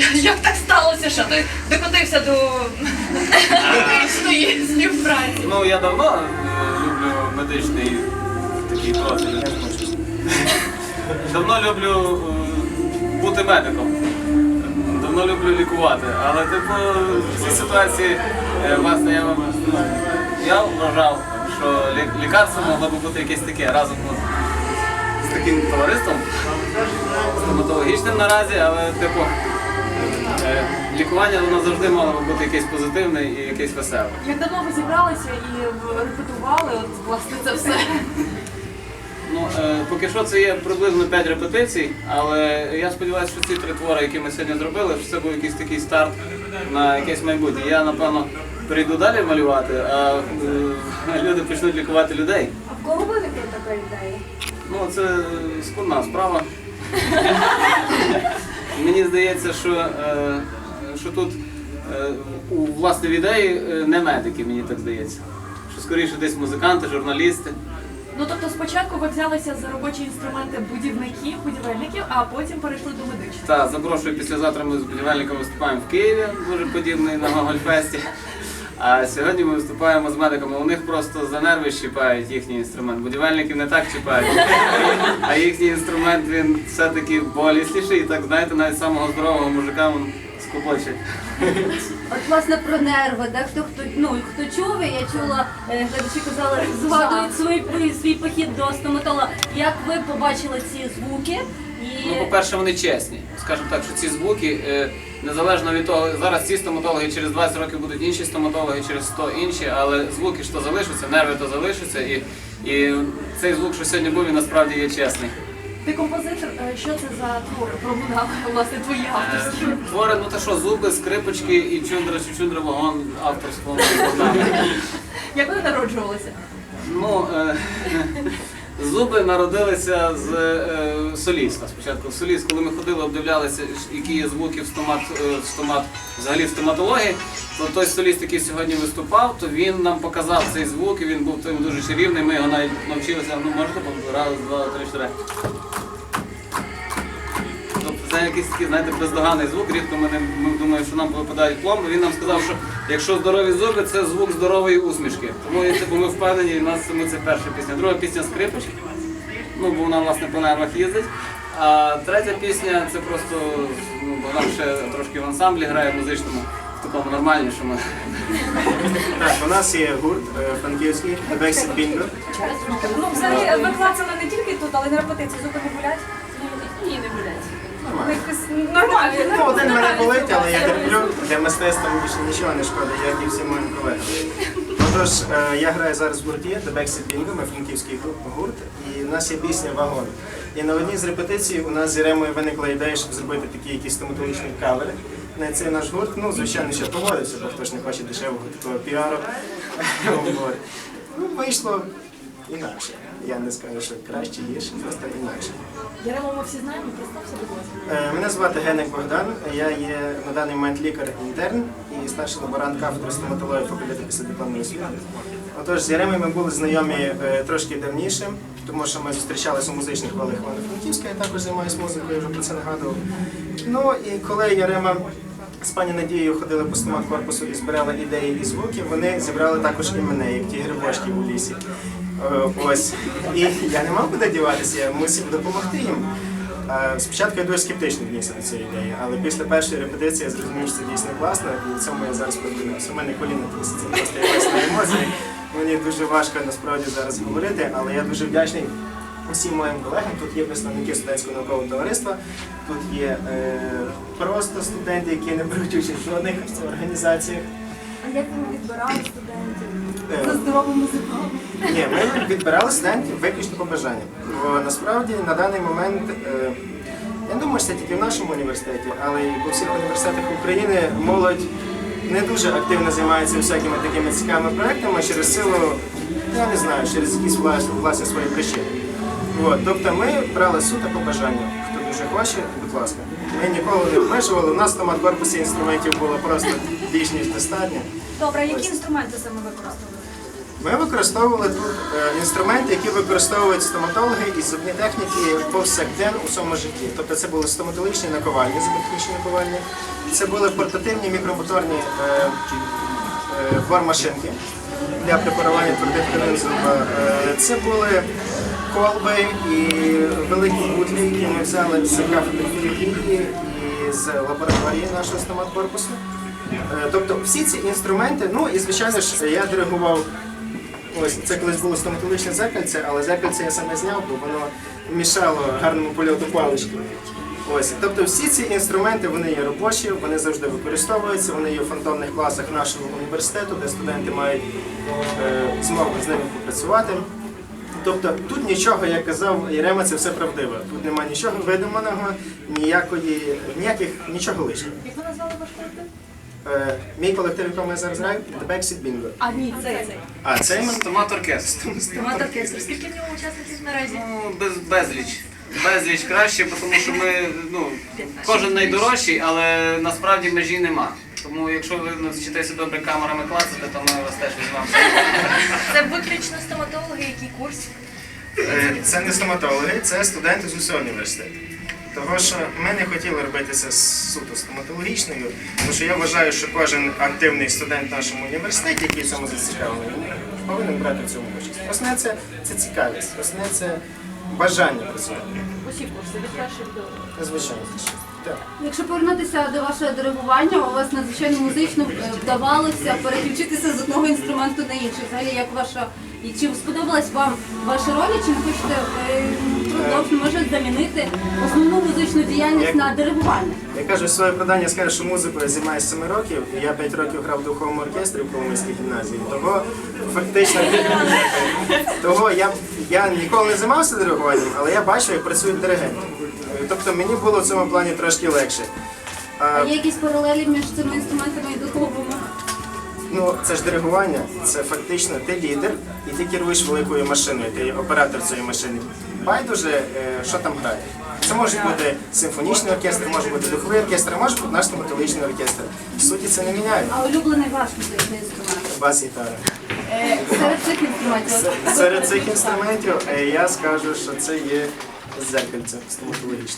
Як так сталося, що ти докотився до медичної співпраці? Ну, я давно е, люблю медичний такий профіль. Давно люблю е, бути медиком. Давно люблю лікувати. Але типу в цій ситуації, е, власне, я вам я вважав, що лікарство могло б бути якесь таке разом з таким товариством стоматологічним наразі, але типу. Е, Лікування воно завжди мало бути якесь позитивне і якесь веселе. Як давно ви зібралися і репетували, от власне це все? Ну, е, поки що це є приблизно 5 репетицій, але я сподіваюся, що ці три твори, які ми сьогодні зробили, що це був якийсь такий старт на якесь майбутнє. Я, напевно, перейду далі малювати, а е, люди почнуть лікувати людей. А в кого виникла така ідея? Ну, це складна справа. Мені здається, що, е, що тут е, у власне в ідеї е, не медики, мені так здається. Що скоріше десь музиканти, журналісти. Ну тобто спочатку ви взялися за робочі інструменти будівників, будівельників, а потім перейшли до медичних. Та запрошую післязавтра ми з будівельниками виступаємо в Києві, дуже подібний на Гогольфесті. А сьогодні ми виступаємо з медиками. У них просто за нерви щіпають їхній інструмент. Будівельників не так чіпають. А їхній інструмент він все-таки болісніший. І так знаєте, навіть самого здорового мужика він скупочить. От власне про нерви, да? хто хто ну хто чув, я чула, е, глядачі казали, згадують свій свій похід до стоматолога. Як ви побачили ці звуки? І Ну, по-перше, вони чесні. Скажімо так, що ці звуки, е, незалежно від того, зараз ці стоматологи через 20 років будуть інші стоматологи, через 100 інші, але звуки ж то залишаться, нерви то залишаться. І, і цей звук, що сьогодні був, він насправді є чесний. Ти композитор, е, що це за твори? Промунали, власне, твої авторські. Твори, ну та що, зуби, скрипочки і чундра, чундра вагон авторського. Як вони народжувалися? Ну, е, зуби народилися з е, соліста. Спочатку соліст, коли ми ходили, обдивлялися, які є звуки в стомат, е, в стомат, взагалі в стоматології, то той соліст, який сьогодні виступав, то він нам показав цей звук, і він був тим дуже чарівний. Ми його навіть навчилися, ну можете раз, два, три, чотири. Тобто це якийсь такий, знаєте, бездоганний звук. Рідко ми, не, ми думаємо, що нам випадають пломби. Він нам сказав, що якщо здорові зуби, це звук здорової усмішки. Тому типу, ми впевнені, і в нас це перша пісня. Друга пісня скрипочки. Ну, бо вона власне по нервах їздить. А третя пісня це просто ну, бо нам ще трошки в ансамблі грає в музичному, в такому нормальнішому. Так, у нас є гурт е, франківський Бінго. Ну, взагалі, ви клацали не тільки тут, але й на репетиції. Зуби не болять? Ні, не болять. Нормально. Ну, один мене болить, але я терплю. Для мистецтва більше нічого не шкодить, як і всі мої колеги. Отож, е, я граю зараз в гурті The Backseat Bingo, ми франківський гурт, і в нас є пісня Вагон. І на одній з репетицій у нас з Іремою виникла ідея, щоб зробити такі якісь стоматологічні кавери. На цей наш гурт, ну, звичайно, що погодився, бо хто ж не хоче дешевого такого піару. Ну, вийшло інакше. Я не скажу, що краще, гірше, просто інакше. Яремо ми всі знаємо, представся, будь ласка. Е, Мене звати Генек Богдан. Я є на даний момент лікар-інтерн і старший лаборант кафедри стоматології факультету післядипломної освіти. Отож, з Яремою ми були знайомі е, трошки давніше, тому що ми зустрічалися у музичних колах Івано-Франківська, я також займаюся музикою, вже про це нагадував. Ну і коли Ярема з пані Надією ходили по стомат корпусу і збирали ідеї і звуки, вони зібрали також і мене, як ті грибочки у лісі. Е, Ось. І я не мав куди діватися, я мусив допомогти їм. Е, Спочатку я дуже скептично віднісся до цієї ідеї, але після першої репетиції я зрозумів, що це дійсно класно, і в цьому я зараз продвинувся. У мене коліна труситься, просто якось емоції. Мені дуже важко насправді зараз говорити, але я дуже вдячний усім моїм колегам. Тут є представники студентського наукового товариства, тут є е, просто студенти, які не беруть участь в жодних організаціях. А як ви відбирали студентів? Е, За здоровими зубами? ні, ми відбирали студентів виключно по бажанню. Бо насправді на даний момент, е, я не думаю, що це тільки в нашому університеті, але і по всіх університетах України молодь не дуже активно займається всякими такими цікавими проектами через силу, я не знаю, через якісь власні, власні свої причини. От, тобто ми брали суто по бажанню. Хто дуже хоче, будь ласка. Ми ніколи не обмежували. У нас там корпусі інструментів було просто більш ніж достатньо. Добре, які інструменти саме використовуєте? Ми використовували тут е, інструменти, які використовують стоматологи і зубні техніки повсякденно у своєму житті. Тобто це були стоматологічні наковальні, зуботехнічні наковальні, Це були портативні мікромоторні е, е, бормашинки для препарування твердих тканин зуба. Е, Це були колби і великі бутлі, які ми взяли з кафедри і з лабораторії нашого стомат-корпусу. Е, Тобто всі ці інструменти, ну і звичайно ж я диригував. Ось це колись було стоматологічне зеркальце, але зеркальце я саме зняв, бо воно мішало гарному польоту палички. Ось, тобто всі ці інструменти вони є робочі, вони завжди використовуються, вони є в фантомних класах нашого університету, де студенти мають е, змогу з ними попрацювати. Тобто тут нічого, як казав Єрема, це все правдиво. Тут немає нічого видуманого, ніякої, ніяких, нічого лишнього. Як ви назвали ваш колектив? Е, мій колектив, в якому я зараз граю, The Backseat Bingo. А, ні, це цей. А цей мен- Стомат оркестр. Томат оркестр. Скільки в ньому учасників наразі? Ну, без, безліч. Безліч краще, тому що ми, ну, кожен найдорожчий, але насправді межі нема. Тому якщо ви навчитеся добре камерами клацати, то ми вас теж візьмемо. Це виключно стоматологи, який курс? Е, Це не стоматологи, це студенти з усього університету. Того, що ми не хотіли робити це суто стоматологічною, тому що я вважаю, що кожен активний студент в нашому університеті, який цьому зацікавлений, повинен брати в цьому участь. Основне це, це цікавість, основне це бажання працювати. Усі курси, від перших до... Звичайно. Так. Якщо повернутися до вашого диригування, у вас надзвичайно музично е, вдавалося переключитися з одного інструменту на інший. Взагалі, як ваша і чи сподобалась вам ваша роль, чи ви хочете е, може замінити основну музичну діяльність Як- на диригування? Я кажу, своє продання скажу, що музикою я займаюся 7 років. Я 5 років грав в духовому оркестрі в Коломийській гімназії. Того фактично того я, я ніколи не займався диригуванням, але я бачу, як працюють диригенти. Тобто мені було в цьому плані трошки легше. А А, є якісь паралелі між цими інструментами і духовими? Ну, це ж диригування, це фактично ти лідер і ти керуєш великою машиною, ти оператор цієї машини. Байдуже, е, що там грає. Це може бути симфонічний оркестр, може бути духовий оркестр, може бути наш стоматологічний оркестр. В суті, це не міняє. А улюблений ваш музичний інструмент? Бас-гітара. Е, серед цих інструментів. Серед цих інструментів е, я скажу, що це є зеркальце стоматологічне.